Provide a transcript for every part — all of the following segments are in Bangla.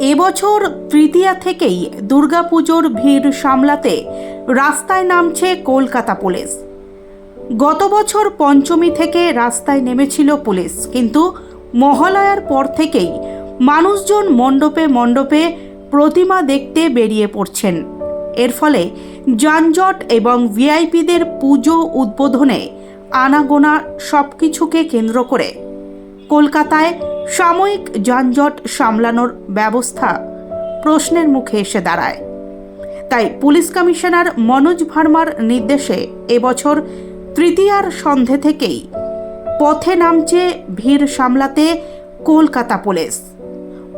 এবছর তৃতীয়া থেকেই দুর্গাপুজোর ভিড় সামলাতে রাস্তায় নামছে কলকাতা পুলিশ। গত বছর পঞ্চমী থেকে রাস্তায় নেমেছিল পুলিশ, কিন্তু মহালয়ার পর থেকেই মানুষজন মণ্ডপে মণ্ডপে প্রতিমা দেখতে বেরিয়ে পড়ছেন। এর ফলে যানজট এবং ভিআইপিদের পুজো উদ্বোধনে আনাগোনা সব কিছুকে কেন্দ্র করে। কলকাতায় সাময়িক যানজট সামলানোর ব্যবস্থা প্রশ্নের মুখে এসে দাঁড়ায়। তাই পুলিশ কমিশনার মনোজ ভার্মার নির্দেশে এবছর তৃতীয়ার সন্ধে থেকেই পথে নামছে ভিড় সামলাতে কলকাতা পুলিশ।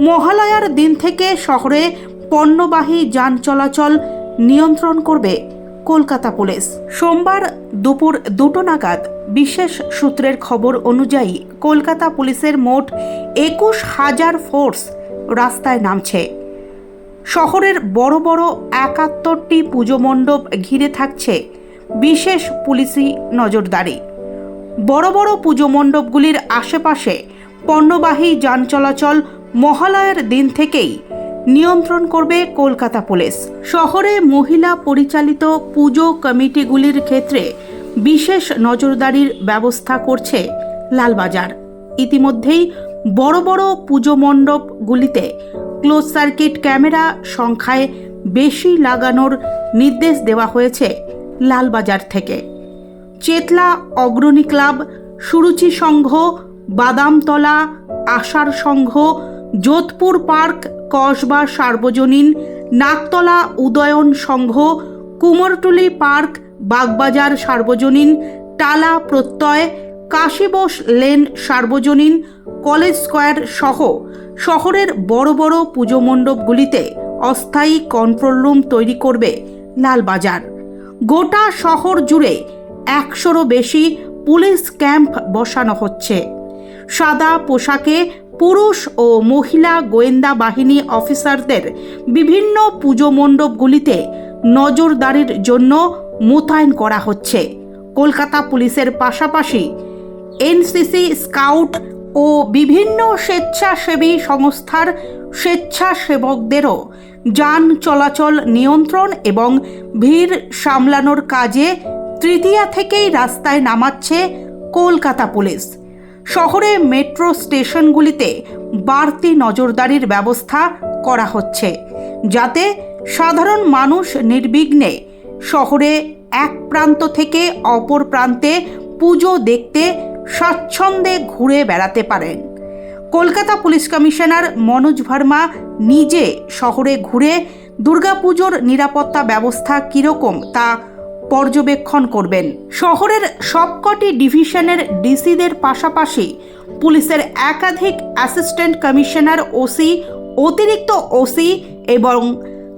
মহালয়ার দিন থেকে শহরে পণ্যবাহী যান চলাচল নিয়ন্ত্রণ করবে কলকাতা পুলিশ। সোমবার দুপুর দুটো নাগাদ বিশেষ সূত্রের খবর অনুযায়ী কলকাতা পুলিশের মোট একুশ হাজার ফোর্স রাস্তায় নামছে। শহরের বড় বড় একাত্তরটি পুজো মণ্ডপ ঘিরে থাকছে বিশেষ পুলিশি নজরদারি। বড় বড় পুজো মণ্ডপগুলির আশেপাশে পণ্যবাহী যান চলাচল মহালয়ের দিন থেকেই নিয়ন্ত্রণ করবে কলকাতা পুলিশ। শহরে মহিলা পরিচালিত পুজো কমিটিগুলির ক্ষেত্রে বিশেষ নজরদারির ব্যবস্থা করছে লালবাজার। ইতিমধ্যেই বড় বড় পুজো মণ্ডপগুলিতে ক্লোজ সার্কিট ক্যামেরা সংখ্যায় বেশি লাগানোর নির্দেশ দেওয়া হয়েছে লালবাজার থেকে। চেতলা অগ্রণী ক্লাব, সুরুচি সংঘ, বাদামতলা আশার সংঘ Jodhpur park, Kasba Sarbojanin, Naktala Udayan Sangha, Kumartuli park, Bagbazar Sarbojanin, Tala Pratyay, Kashibose lane Sarbojanin, college square সহ শহরের বড় বড় পুজো মণ্ডপগুলিতে অস্থায়ী কন্ট্রোল রুম তৈরি করবে লালবাজার। গোটা শহর জুড়ে একশোরও বেশি পুলিশ ক্যাম্প বসানো হচ্ছে। সাদা পোশাকে পুরুষ ও মহিলা গোয়েন্দা বাহিনী অফিসারদের বিভিন্ন পুজো মণ্ডপগুলিতে নজরদারির জন্য মোতায়েন করা হচ্ছে। কলকাতা পুলিশের পাশাপাশি এনসিসি স্কাউট ও বিভিন্ন স্বেচ্ছাসেবী সংস্থার স্বেচ্ছাসেবকদেরও যান চলাচল নিয়ন্ত্রণ এবং ভিড় সামলানোর কাজে তৃতীয়া থেকেই রাস্তায় নামাচ্ছে কলকাতা পুলিশ। শহরে মেট্রো স্টেশনগুলিতে বাড়তি নজরদারির ব্যবস্থা করা হচ্ছে, যাতে সাধারণ মানুষ নির্বিঘ্নে শহরে এক প্রান্ত থেকে অপর প্রান্তে পুজো দেখতে স্বাচ্ছন্দ্যে ঘুরে বেড়াতে পারেন। কলকাতা পুলিশ কমিশনার মনোজ ভার্মা নিজে শহরে ঘুরে দুর্গাপুজোর নিরাপত্তা ব্যবস্থা কীরকম তা পর্যবেক্ষণ করবেন। শহরের সবকটি ডিভিশনের ডিসিদের পাশাপাশি পুলিশের একাধিক অ্যাসিস্ট্যান্ট কমিশনার ওসি, অতিরিক্ত ওসি এবং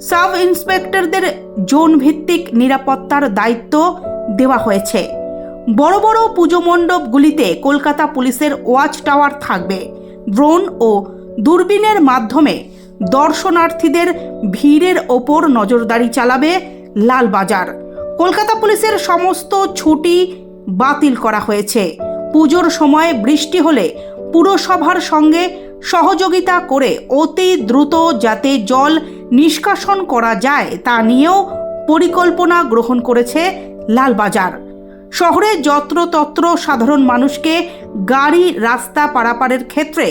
সাব ইন্সপেক্টরদের জোন ভিত্তিক নিরাপত্তার দায়িত্ব দেওয়া হয়েছে। বড় বড় পুজো মণ্ডপগুলিতে কলকাতা পুলিশের ওয়াচ টাওয়ার থাকবে। ড্রোন ও দূরবীনের মাধ্যমে দর্শনার্থীদের ভিড়ের ওপর নজরদারি চালাবে লালবাজার। কলকাতা পুলিশের সমস্ত ছুটি বাতিল করা হয়েছে। পুজোর সময় বৃষ্টি হলে পুরসভার সঙ্গে সহযোগিতা করে অতি দ্রুত যাতে জল নিষ্কাশন করা যায় তা নিয়েও পরিকল্পনা গ্রহণ করেছে লালবাজার। শহরে যত্রতত্র সাধারণ মানুষকে গাড়ি রাস্তা পারাপারের ক্ষেত্রে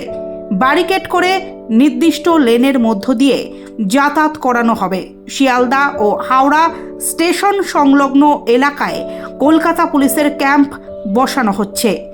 ব্যারিকেড করে নির্দিষ্ট লেনের মধ্য দিয়ে যাতায়াত করানো হবে। শিয়ালদা ও হাওড়া স্টেশন সংলগ্ন এলাকায় কলকাতা পুলিশের ক্যাম্প বসানো হচ্ছে।